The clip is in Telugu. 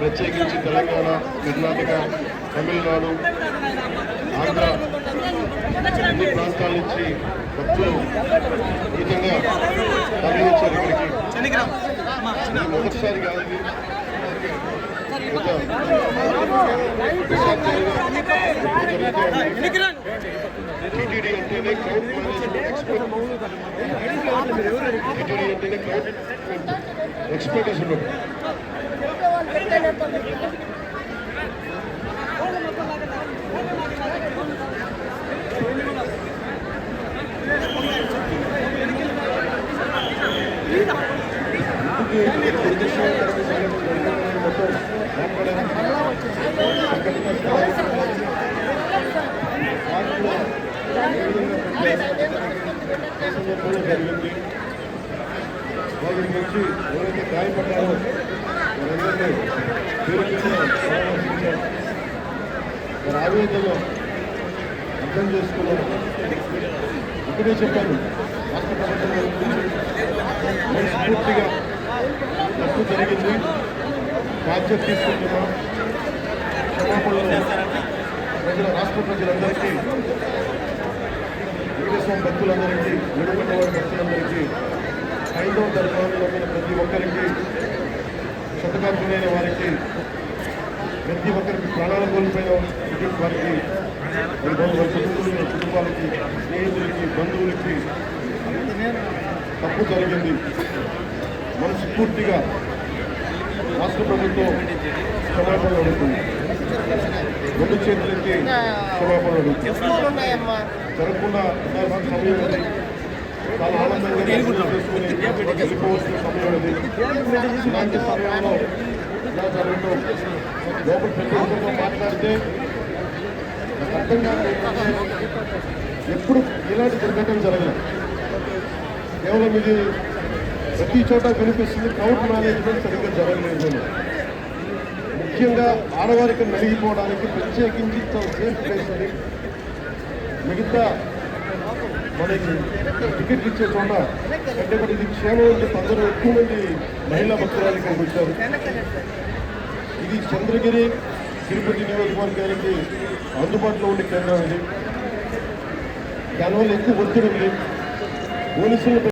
ప్రత్యేకించి తెలంగాణ కర్ణాటక తమిళనాడు ఆంధ్ర అన్ని ప్రాంతాల నుంచి భక్తులు ఈ విధంగా తరలించారు ఇక్కడికి. మొదటిసారి కాదు ఇది. టీటీడీ అంటేనే క్రౌడ్ మేనేజ్మెంట్ ఎక్స్పర్ట్ టీటీడీ అంటేనే క్రౌడ్ ఎక్స్పర్టీస్ ఉండదు జరిగింది వారి నుంచి ఎవరైతే గాయపడ్డారో పేరు అర్థం చేసుకున్నాను ఒకటే చెప్పాను. రాష్ట్ర ప్రభుత్వం మనస్ఫూర్తిగా తప్పు జరిగింది. బాధ్యత తీసుకుంటున్నాం. క్షమాపణలు ప్రజల రాష్ట్ర ప్రజలందరికీ వెంకటేశ్వర భక్తులందరికీ విడుకున్నవారి భక్తులందరికీ హైందవ ధర్మాన్ని ప్రతి ఒక్కరికి శతకార్జునైన వారికి ప్రతి ఒక్కరికి ప్రాణాలు కోల్పోయిన వారికి వారి కుటుంబాలకి స్నేహితులకి బంధువులకి తప్పు జరిగింది. మనస్ఫూర్తిగా రాష్ట్ర ప్రభుత్వం క్షమాపణ అడుగుతుంది. రెండు చేతులకి క్షమాపణ అడుగుతుంది. జరగకుండా సమయం ఉంది. చాలా ఆనందంగా వెళ్ళిపోవాల్సిన సమయం ఇలాంటి సమయంలో ఇలా లోపల ప్రతి ఒక్కరితో మాట్లాడితే అర్థం కాదు ఎప్పుడు ఇలాంటి దుర్ఘటన జరగలేదు. కేవలం ఇది ప్రతి చోట కనిపిస్తుంది క్రౌడ్ మేనేజ్మెంట్ సరిగ్గా జరగలేదు. ముఖ్యంగా ఆడవారికి నలిగిపోవడానికి ప్రత్యేకించి సేఫ్ ప్లేస్ అని మిగతా మనకి టికెట్ ఇచ్చే చోట అంటే మరి ఇది క్షేమం అని చెప్పి అందరూ ఎక్కువ మంది మహిళా భక్తురాలు ఇక్కడికి వచ్చారు ఇది చంద్రగిరి తిరుపతి నియోజకవర్గానికి అందుబాటులో ఉండే కేంద్రం ఇది. దానివల్ల ఎక్కువ ఒత్తిడి ఉంది. పోలీసులు